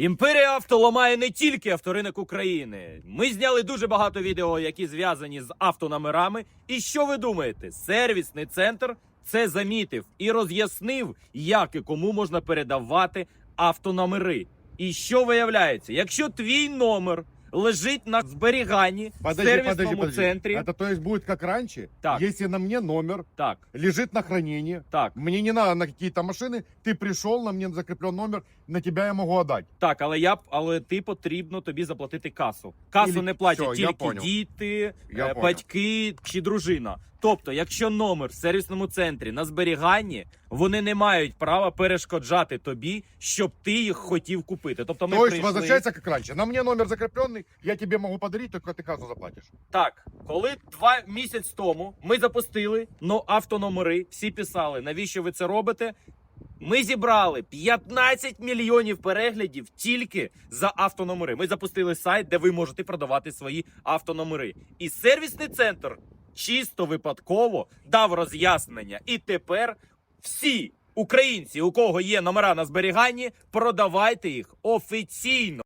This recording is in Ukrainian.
Імперія авто ламає не тільки авторинок України. Ми зняли дуже багато відео, які зв'язані з автономерами. І що ви думаєте? Сервісний центр це замітив і роз'яснив, як і кому можна передавати автономери. І що виявляється, якщо твій номер лежить на зберіганні в Подожди, сервісному подожди, подожди. центрі, Это то есть будет как раньше? Так. Если на мне номер так, лежит на хранении, так, мне не надо на какие-то машины, ты пришел, на мне закреплен номер, на тебя я могу отдать. Так, але я б- але ти потрібно тобі заплатити касу. Касу Ілі- не платять Всьо, я тільки понял. діти, Я е, понял. батьки чи дружина. Тобто, якщо номер в сервісному центрі на зберіганні, вони не мають права перешкоджати тобі, щоб ти їх хотів купити. Тобто ми то есть прийшли... возвращается как раньше. На мне номер закрепленный, я тебе могу подарить, только ты кассу заплатишь. Так, коли два місяць тому ми запустили ну, автономери, всі писали, навіщо ви це робите? Ми зібрали 15 мільйонів переглядів тільки за автономери. Ми запустили сайт, де ви можете продавати свої автономери. І сервісний центр чисто випадково дав роз'яснення. І тепер всі українці, у кого є номера на зберіганні, продавайте їх офіційно.